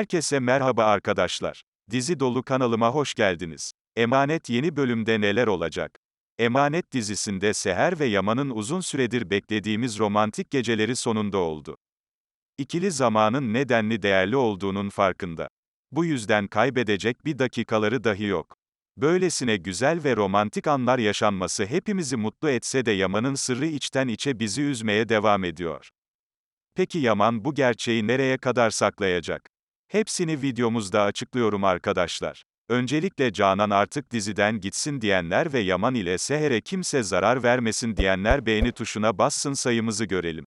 Herkese merhaba arkadaşlar. Dizi dolu kanalıma hoş geldiniz. Emanet yeni bölümde neler olacak? Emanet dizisinde Seher ve Yaman'ın uzun süredir beklediğimiz romantik geceleri sonunda oldu. İkili zamanın nedenli değerli olduğunun farkında. Bu yüzden kaybedecek bir dakikaları dahi yok. Böylesine güzel ve romantik anlar yaşanması hepimizi mutlu etse de Yaman'ın sırrı içten içe bizi üzmeye devam ediyor. Peki Yaman bu gerçeği nereye kadar saklayacak? Hepsini videomuzda açıklıyorum arkadaşlar. Öncelikle Canan artık diziden gitsin diyenler ve Yaman ile Seher'e kimse zarar vermesin diyenler beğeni tuşuna bassın sayımızı görelim.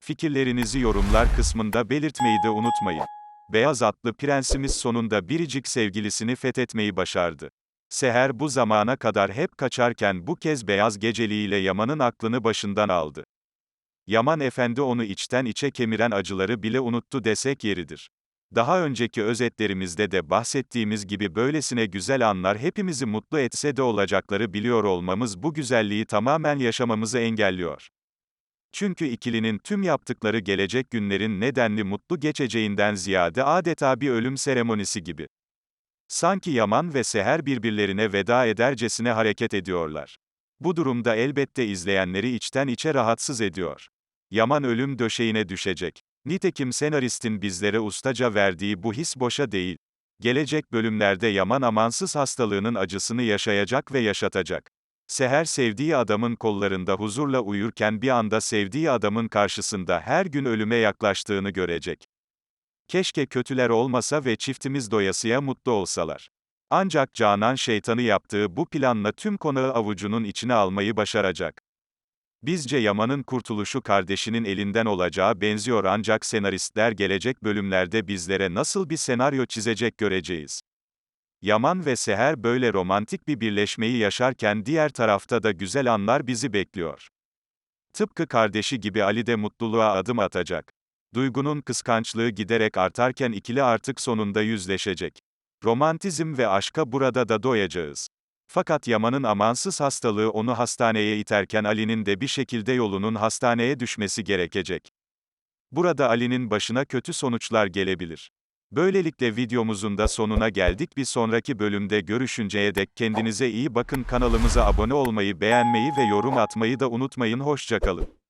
Fikirlerinizi yorumlar kısmında belirtmeyi de unutmayın. Beyaz atlı prensimiz sonunda biricik sevgilisini fethetmeyi başardı. Seher bu zamana kadar hep kaçarken bu kez beyaz geceliğiyle Yaman'ın aklını başından aldı. Yaman Efendi onu içten içe kemiren acıları bile unuttu desek yeridir. Daha önceki özetlerimizde de bahsettiğimiz gibi böylesine güzel anlar hepimizi mutlu etse de olacakları biliyor olmamız bu güzelliği tamamen yaşamamızı engelliyor. Çünkü ikilinin tüm yaptıkları gelecek günlerin nedenli mutlu geçeceğinden ziyade adeta bir ölüm seremonisi gibi. Sanki Yaman ve Seher birbirlerine veda edercesine hareket ediyorlar. Bu durumda elbette izleyenleri içten içe rahatsız ediyor. Yaman ölüm döşeğine düşecek. Nitekim senaristin bizlere ustaca verdiği bu his boşa değil. Gelecek bölümlerde Yaman amansız hastalığının acısını yaşayacak ve yaşatacak. Seher sevdiği adamın kollarında huzurla uyurken bir anda sevdiği adamın karşısında her gün ölüme yaklaştığını görecek. Keşke kötüler olmasa ve çiftimiz doyasıya mutlu olsalar. Ancak Canan şeytanı yaptığı bu planla tüm konağı avucunun içine almayı başaracak. Bizce Yaman'ın kurtuluşu kardeşinin elinden olacağı benziyor ancak senaristler gelecek bölümlerde bizlere nasıl bir senaryo çizecek göreceğiz. Yaman ve Seher böyle romantik bir birleşmeyi yaşarken diğer tarafta da güzel anlar bizi bekliyor. Tıpkı kardeşi gibi Ali de mutluluğa adım atacak. Duygunun kıskançlığı giderek artarken ikili artık sonunda yüzleşecek. Romantizm ve aşka burada da doyacağız. Fakat Yaman'ın amansız hastalığı onu hastaneye iterken Ali'nin de bir şekilde yolunun hastaneye düşmesi gerekecek. Burada Ali'nin başına kötü sonuçlar gelebilir. Böylelikle videomuzun da sonuna geldik. Bir sonraki bölümde görüşünceye dek kendinize iyi bakın. Kanalımıza abone olmayı, beğenmeyi ve yorum atmayı da unutmayın. Hoşçakalın.